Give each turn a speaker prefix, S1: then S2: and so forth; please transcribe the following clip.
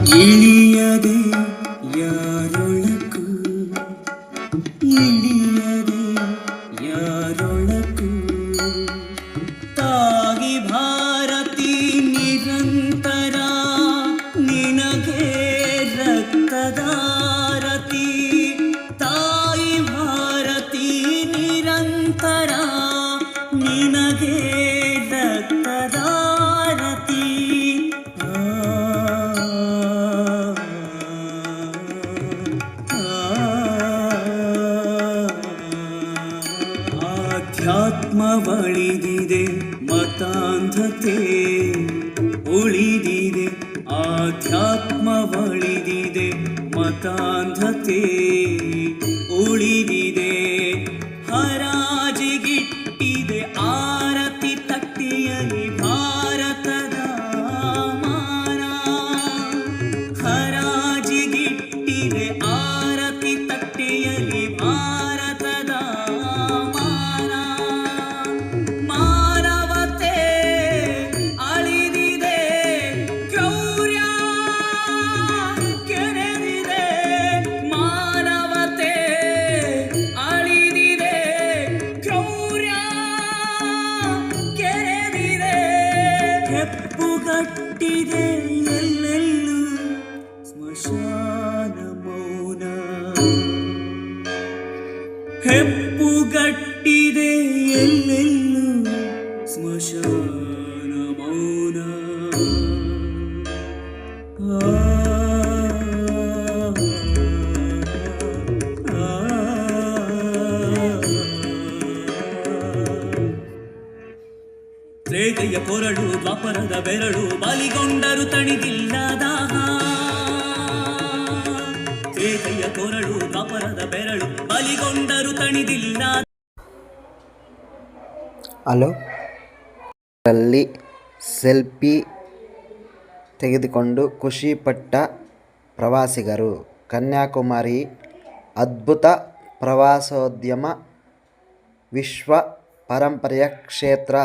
S1: ಇಳಿಯದೆ ಯಾರೊಳಕು? ಇಳಿಯದೆ ಯಾರೊಳಕು? ತಾಗಿ ಭಾರತಿ ನಿರಂತರ ನಿನಗೆ ರಕ್ತದಾರತಿ ತಾಯಿ ಭಾರತಿ ನಿರಂತರ ನಿನಗೆ ಆಧ್ಯಾತ್ಮವಳಿದಿದೆ ಮತಾಂಧತೆ ಉಳಿದಿದೆ. ಆಧ್ಯಾತ್ಮವಳಿದಿದೆ ಮತಾಂಧತೆ ಉಳಿದಿದೆ. ಹರಾಜಿಗಿಟ್ಟಿದೆ ಆರತಿ ತಟ್ಟಿಯಲ್ಲಿ ಭಾರತದ ಮಾನ. ಹರಾಜಿಗಿಟ್ಟಿದೆ ಆರತಿ ತಟ್ಟೆಯಲಿ ಹೆಪ್ಪುಗಟ್ಟಿದೆ ಎಲ್ಲೆಲ್ಲೂ. ಸ್ಮಶಾನ ಮೌನ. ಹೆಪ್ಪುಗಟ್ಟಿದೆ ಎಲ್ಲೆಲ್ಲೂ. ಸ್ಮಶಾನ ಮೌನ. ಆ, ತ್ರೇತೆಯ ಕೊರಳು, ದ್ವಾಪರದ ಬೆರಳು, ಬಲಿಗೊಂಡರು ತಣಿದಿಲ್ಲ ದಾಹ ಕೊರಳು, ದ್ವಾಪರದ ಬೆರಳು, ಬಲಿಗೊಂಡರು ತಣಿದಿಲ್ಲ
S2: ಹಲೋ? ಅಲ್ಲಿ ಸೆಲ್ಫಿ ತೆಗೆದುಕೊಂಡು ಖುಷಿಪಟ್ಟ ಪ್ರವಾಸಿಗರು. ಕನ್ಯಾಕುಮಾರಿ ಅದ್ಭುತ ಪ್ರವಾಸೋದ್ಯಮ ವಿಶ್ವ ಪರಂಪರೆಯ ಕ್ಷೇತ್ರ.